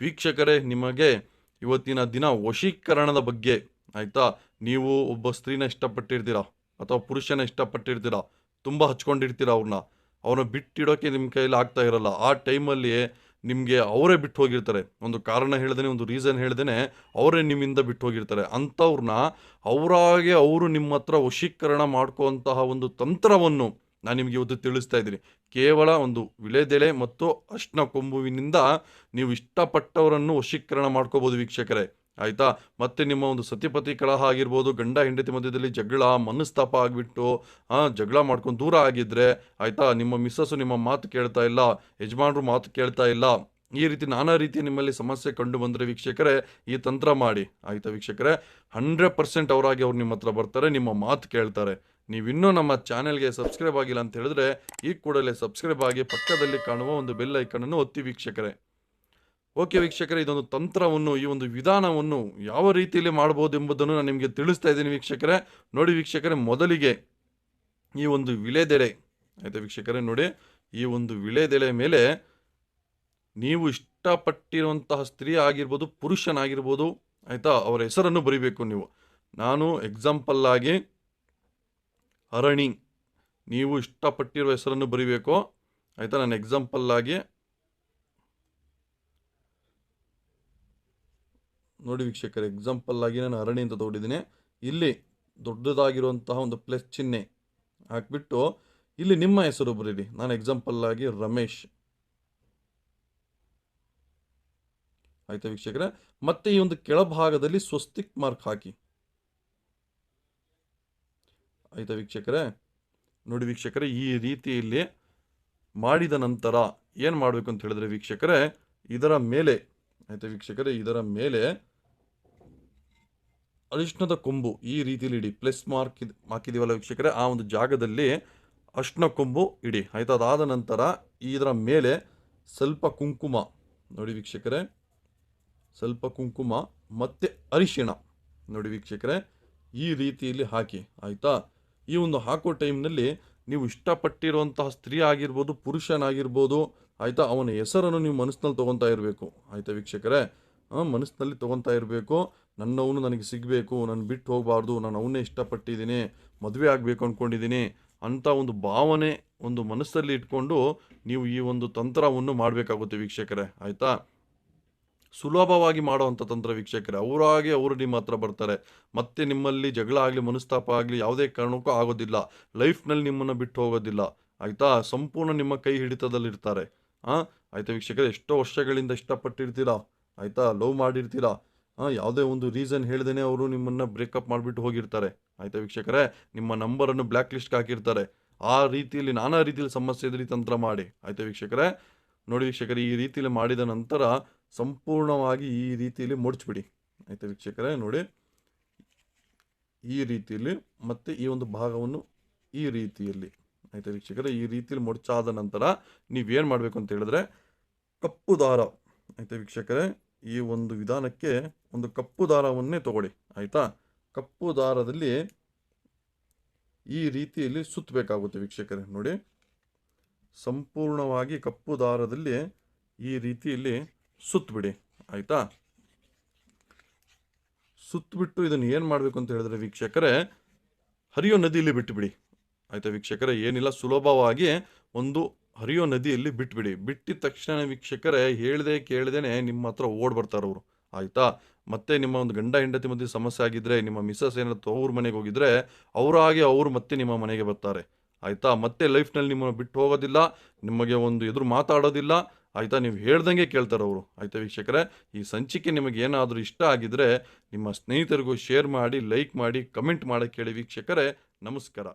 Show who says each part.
Speaker 1: ವೀಕ್ಷಕರೇ, ನಿಮಗೆ ಇವತ್ತಿನ ದಿನ ವಶೀಕರಣದ ಬಗ್ಗೆ, ಆಯಿತಾ? ನೀವು ಒಬ್ಬ ಸ್ತ್ರೀನ ಇಷ್ಟಪಟ್ಟಿರ್ತೀರಾ? ಅಥವಾ ಪುರುಷನ ಇಷ್ಟಪಟ್ಟಿರ್ತೀರಾ? ತುಂಬ ಹಚ್ಕೊಂಡಿರ್ತೀರ ಅವ್ರನ್ನ ಅವ್ರನ್ನ ಬಿಟ್ಟಿಡೋಕ್ಕೆ ನಿಮ್ಮ ಕೈಯಲ್ಲಿ ಆಗ್ತಾ ಇರಲ್ಲ. ಆ ಟೈಮಲ್ಲಿ ನಿಮಗೆ ಅವರೇ ಬಿಟ್ಟು ಹೋಗಿರ್ತಾರೆ. ಒಂದು ಕಾರಣ ಹೇಳ್ದೇ ಒಂದು ರೀಸನ್ ಹೇಳ್ದೇ ಅವರೇ ನಿಮ್ಮಿಂದ ಬಿಟ್ಟು ಹೋಗಿರ್ತಾರೆ. ಅಂಥವ್ರನ್ನ ಅವರಾಗೆ ಅವರು ನಿಮ್ಮ ಹತ್ರ ವಶೀಕರಣ ಒಂದು ತಂತ್ರವನ್ನು ನಾನು ನಿಮಗೆ ಇವತ್ತು ತಿಳಿಸ್ತಾ ಇದ್ದೀನಿ. ಕೇವಲ ಒಂದು ವಿಳೆದೆಳೆ ಮತ್ತು ಅಷ್ಟ ಕೊಂಬುವಿನಿಂದ ನೀವು ಇಷ್ಟಪಟ್ಟವರನ್ನು ವಶೀಕರಣ ಮಾಡ್ಕೋಬೋದು ವೀಕ್ಷಕರೇ. ಆಯಿತಾ? ಮತ್ತೆ ನಿಮ್ಮ ಒಂದು ಸತಿಪತಿ ಕಲಹ ಆಗಿರ್ಬೋದು, ಗಂಡ ಹೆಂಡತಿ ಮಧ್ಯದಲ್ಲಿ ಜಗಳ, ಮನಸ್ತಾಪ ಆಗಿಬಿಟ್ಟು ಜಗಳ ಮಾಡ್ಕೊಂಡು ದೂರ ಆಗಿದ್ದರೆ ಆಯಿತಾ? ನಿಮ್ಮ ಮಿಸ್ಸಸ್ಸು ನಿಮ್ಮ ಮಾತು ಕೇಳ್ತಾ ಇಲ್ಲ, ಯಜಮಾನರು ಮಾತು ಕೇಳ್ತಾ ಇಲ್ಲ. ಈ ರೀತಿ ನಾನಾ ರೀತಿಯ ನಿಮ್ಮಲ್ಲಿ ಸಮಸ್ಯೆ ಕಂಡು ಬಂದರೆ ವೀಕ್ಷಕರೇ, ಈ ತಂತ್ರ ಮಾಡಿ. ಆಯಿತಾ ವೀಕ್ಷಕರೇ? ಹಂಡ್ರೆಡ್ ಪರ್ಸೆಂಟ್ ಅವರಾಗಿ ಅವ್ರು ನಿಮ್ಮ ಹತ್ರ ಬರ್ತಾರೆ, ನಿಮ್ಮ ಮಾತು ಕೇಳ್ತಾರೆ. ನೀವಿನ್ನೂ ನಮ್ಮ ಚಾನೆಲ್ಗೆ ಸಬ್ಸ್ಕ್ರೈಬ್ ಆಗಿಲ್ಲ ಅಂತ ಹೇಳಿದ್ರೆ ಈ ಕೂಡಲೇ ಸಬ್ಸ್ಕ್ರೈಬ್ ಆಗಿ ಪಕ್ಕದಲ್ಲಿ ಕಾಣುವ ಒಂದು ಬೆಲ್ ಐಕನನ್ನು ಒತ್ತಿ ವೀಕ್ಷಕರೇ. ಓಕೆ ವೀಕ್ಷಕರೇ, ಇದೊಂದು ತಂತ್ರವನ್ನು, ಈ ಒಂದು ವಿಧಾನವನ್ನು ಯಾವ ರೀತಿಯಲ್ಲಿ ಮಾಡಬಹುದು ಎಂಬುದನ್ನು ನಾನು ನಿಮಗೆ ತಿಳಿಸ್ತಾ ಇದ್ದೀನಿ ವೀಕ್ಷಕರೇ. ನೋಡಿ ವೀಕ್ಷಕರೇ, ಮೊದಲಿಗೆ ಈ ಒಂದು ವಿಳೆದೆಳೆ ಆಯಿತಾ ವೀಕ್ಷಕರೇ, ನೋಡಿ, ಈ ಒಂದು ವಿಳೆದೆಳೆ ಮೇಲೆ ನೀವು ಇಷ್ಟಪಟ್ಟಿರುವಂತಹ ಸ್ತ್ರೀ ಆಗಿರ್ಬೋದು, ಪುರುಷನಾಗಿರ್ಬೋದು, ಆಯಿತಾ, ಅವರ ಹೆಸರನ್ನು ಬರಿಬೇಕು ನೀವು. ನಾನು ಎಕ್ಸಾಂಪಲ್ ಆಗಿ ಅರಣಿ ನೀವು ಇಷ್ಟಪಟ್ಟಿರುವ ಹೆಸರನ್ನು ಬರಿಬೇಕು? ಆಯಿತಾ, ನಾನು ಎಕ್ಸಾಂಪಲ್ಲಾಗಿ ನೋಡಿ ವೀಕ್ಷಕರ ಎಕ್ಸಾಂಪಲ್ಲಾಗಿ ನಾನು ಅರಣಿ ಅಂತ ತಗೊಂಡಿದ್ದೀನಿ. ಇಲ್ಲಿ ದೊಡ್ಡದಾಗಿರುವಂತಹ ಒಂದು ಪ್ಲಸ್ ಚಿಹ್ನೆ ಹಾಕ್ಬಿಟ್ಟು ಇಲ್ಲಿ ನಿಮ್ಮ ಹೆಸರು ಬರೀರಿ. ನಾನು ಎಕ್ಸಾಂಪಲ್ಲಾಗಿ ರಮೇಶ್. ಆಯಿತಾ ವೀಕ್ಷಕರೇ? ಮತ್ತೆ ಈ ಒಂದು ಕೆಳಭಾಗದಲ್ಲಿ ಸ್ವಸ್ತಿಕ್ ಮಾರ್ಕ್ ಹಾಕಿ. ಆಯ್ತಾ ವೀಕ್ಷಕರೇ? ನೋಡಿ ವೀಕ್ಷಕರೇ, ಈ ರೀತಿಯಲ್ಲಿ ಮಾಡಿದ ನಂತರ ಏನು ಮಾಡಬೇಕು ಅಂತ ಹೇಳಿದ್ರೆ ವೀಕ್ಷಕರೇ, ಇದರ ಮೇಲೆ, ಆಯಿತಾ ವೀಕ್ಷಕರೇ, ಇದರ ಮೇಲೆ ಅರಿಶಿಣದ ಕೊಂಬು, ಈ ರೀತಿಯಲ್ಲಿ ಇಡಿ, ಪ್ಲಸ್ ಮಾರ್ಕ್ ಹಾಕಿದೀವಲ್ಲ ವೀಕ್ಷಕರೇ, ಆ ಒಂದು ಜಾಗದಲ್ಲಿ ಅರಿಶಿಣ ಕೊಂಬು ಇಡಿ, ಆಯಿತಾ, ಅದಾದ ನಂತರ ಇದರ ಮೇಲೆ ಸ್ವಲ್ಪ ಕುಂಕುಮ, ನೋಡಿ ವೀಕ್ಷಕರೇ, ಸ್ವಲ್ಪ ಕುಂಕುಮ, ಮತ್ತೆ ಅರಿಶಿಣ, ನೋಡಿ ವೀಕ್ಷಕರೇ, ಈ ರೀತಿಯಲ್ಲಿ ಹಾಕಿ, ಆಯಿತಾ? ಈ ಒಂದು ಹಾಕೋ ಟೈಮ್ನಲ್ಲಿ ನೀವು ಇಷ್ಟಪಟ್ಟಿರುವಂತಹ ಸ್ತ್ರೀ ಆಗಿರ್ಬೋದು, ಪುರುಷನಾಗಿರ್ಬೋದು, ಆಯಿತಾ, ಅವನ ಹೆಸರನ್ನು ನೀವು ಮನಸ್ಸಿನಲ್ಲಿ ತೊಗೊತಾ ಇರಬೇಕು. ಆಯಿತಾ ವೀಕ್ಷಕರೇ? ಮನಸ್ಸಿನಲ್ಲಿ ತೊಗೊತಾ ಇರಬೇಕು. ನನ್ನವನು ನನಗೆ ಸಿಗಬೇಕು, ನಾನು ಬಿಟ್ಟು ಹೋಗಬಾರ್ದು, ನಾನು ಅವನ್ನೇ ಇಷ್ಟಪಟ್ಟಿದ್ದೀನಿ, ಮದುವೆ ಆಗಬೇಕು ಅಂದ್ಕೊಂಡಿದ್ದೀನಿ ಅಂಥ ಒಂದು ಭಾವನೆ, ಒಂದು ಮನಸ್ಸಲ್ಲಿ ಇಟ್ಕೊಂಡು ನೀವು ಈ ಒಂದು ತಂತ್ರವನ್ನು ಮಾಡಬೇಕಾಗುತ್ತೆ ವೀಕ್ಷಕರೇ. ಆಯಿತಾ? ಸುಲಭವಾಗಿ ಮಾಡುವಂಥ ತಂತ್ರ ವೀಕ್ಷಕರೇ ಅವರಾಗಿ ಅವರು ನಿಮ್ಮ ಹತ್ರ ಬರ್ತಾರೆ. ಮತ್ತೆ ನಿಮ್ಮಲ್ಲಿ ಜಗಳ ಆಗಲಿ, ಮನಸ್ತಾಪ ಆಗಲಿ ಯಾವುದೇ ಕಾರಣಕ್ಕೂ ಆಗೋದಿಲ್ಲ. ಲೈಫ್ನಲ್ಲಿ ನಿಮ್ಮನ್ನು ಬಿಟ್ಟು ಹೋಗೋದಿಲ್ಲ. ಆಯಿತಾ? ಸಂಪೂರ್ಣ ನಿಮ್ಮ ಕೈ ಹಿಡಿತದಲ್ಲಿರ್ತಾರೆ ಹಾಂ ಆಯಿತಾ ವೀಕ್ಷಕರೇ? ಎಷ್ಟೋ ವರ್ಷಗಳಿಂದ ಇಷ್ಟಪಟ್ಟಿರ್ತೀರಾ? ಆಯಿತಾ? ಲವ್ ಮಾಡಿರ್ತೀರಾ? ಹಾಂ ಯಾವುದೇ ಒಂದು ರೀಸನ್ ಹೇಳ್ದೇ ಅವರು ನಿಮ್ಮನ್ನು ಬ್ರೇಕಪ್ ಮಾಡಿಬಿಟ್ಟು ಹೋಗಿರ್ತಾರೆ. ಆಯಿತಾ ವೀಕ್ಷಕರೇ? ನಿಮ್ಮ ನಂಬರನ್ನು ಬ್ಲ್ಯಾಕ್ ಲಿಸ್ಟ್ಗೆ ಹಾಕಿರ್ತಾರೆ. ಆ ರೀತಿಯಲ್ಲಿ ನಾನಾ ರೀತಿಯಲ್ಲಿ ಸಮಸ್ಯೆ ಇದ್ರಿ ತಂತ್ರ ಮಾಡಿ. ಆಯಿತಾ ವೀಕ್ಷಕರೇ? ನೋಡಿ ವೀಕ್ಷಕರೇ, ಈ ರೀತಿಯಲ್ಲಿ ಮಾಡಿದ ನಂತರ ಸಂಪೂರ್ಣವಾಗಿ ಈ ರೀತಿಯಲ್ಲಿ ಮುಡಿಸ್ಬಿಡಿ ಆಯಿತಾ ವೀಕ್ಷಕರೇ, ನೋಡಿ. ಈ ರೀತಿಯಲ್ಲಿ ಮತ್ತು ಈ ಒಂದು ಭಾಗವನ್ನು ಈ ರೀತಿಯಲ್ಲಿ, ಆಯಿತಾ ವೀಕ್ಷಕರೇ, ಈ ರೀತಿಯಲ್ಲಿ ಮುಡ್ಚಾದ ನಂತರ ನೀವೇನು ಮಾಡಬೇಕು ಅಂತ ಹೇಳಿದ್ರೆ, ಕಪ್ಪು ದಾರ, ಆಯಿತಾ ವೀಕ್ಷಕರೇ, ಈ ಒಂದು ವಿಧಾನಕ್ಕೆ ಒಂದು ಕಪ್ಪು ದಾರವನ್ನೇ ತಗೊಳ್ಳಿ, ಆಯಿತಾ. ಕಪ್ಪು ದಾರದಲ್ಲಿ ಈ ರೀತಿಯಲ್ಲಿ ಸುತ್ತಬೇಕಾಗುತ್ತೆ ವೀಕ್ಷಕರೇ, ನೋಡಿ. ಸಂಪೂರ್ಣವಾಗಿ ಕಪ್ಪು ದಾರದಲ್ಲಿ ಈ ರೀತಿಯಲ್ಲಿ ಸುತ್ತಬಿಡಿ ಆಯಿತಾ? ಸುತ್ತಬಿಟ್ಟು ಇದನ್ನು ಏನು ಮಾಡಬೇಕು ಅಂತ ಹೇಳಿದ್ರೆ ವೀಕ್ಷಕರೇ, ಹರಿಯೋ ನದಿಯಲ್ಲಿ ಬಿಟ್ಟುಬಿಡಿ ಆಯಿತಾ ವೀಕ್ಷಕರೇ, ಏನಿಲ್ಲ, ಸುಲಭವಾಗಿ ಒಂದು ಹರಿಯೋ ನದಿಯಲ್ಲಿ ಬಿಟ್ಬಿಡಿ. ಬಿಟ್ಟಿದ ತಕ್ಷಣ ವೀಕ್ಷಕರೇ, ಹೇಳ್ದೆ ಕೇಳ್ದೇನೆ ನಿಮ್ಮ ಹತ್ರ ಓಡ್ ಬರ್ತಾರೆ ಅವರು ಆಯಿತಾ? ಮತ್ತೆ ನಿಮ್ಮ ಒಂದು ಗಂಡ ಹೆಂಡತಿ ಮಧ್ಯೆ ಸಮಸ್ಯೆ ಆಗಿದ್ರೆ, ನಿಮ್ಮ ಮಿಸ್ಸಸ್ ಏನಾದ್ರು ಅವ್ರ ಮನೆಗೆ ಹೋಗಿದ್ರೆ, ಅವರಾಗಿ ಅವರು ಮತ್ತೆ ನಿಮ್ಮ ಮನೆಗೆ ಬರ್ತಾರೆ. ಆಯಿತಾ? ಮತ್ತೆ ಲೈಫ್ನಲ್ಲಿ ನಿಮ್ಮನ್ನು ಬಿಟ್ಟು ಹೋಗೋದಿಲ್ಲ, ನಿಮಗೆ ಒಂದು ಎದುರು ಮಾತಾಡೋದಿಲ್ಲ. ಆಯಿತಾ? ನೀವು ಹೇಳ್ದಂಗೆ ಕೇಳ್ತಾರೆ ಅವರು. ಆಯಿತಾ ವೀಕ್ಷಕರೇ? ಈ ಸಂಚಿಕೆ ನಿಮಗೆ ಏನಾದರೂ ಇಷ್ಟ ಆಗಿದ್ರೆ ನಿಮ್ಮ ಸ್ನೇಹಿತರಿಗೂ ಶೇರ್ ಮಾಡಿ, ಲೈಕ್ ಮಾಡಿ, ಕಮೆಂಟ್ ಮಾಡೋಕ್ಕೆ ಹೇಳಿ ವೀಕ್ಷಕರೇ, ನಮಸ್ಕಾರ.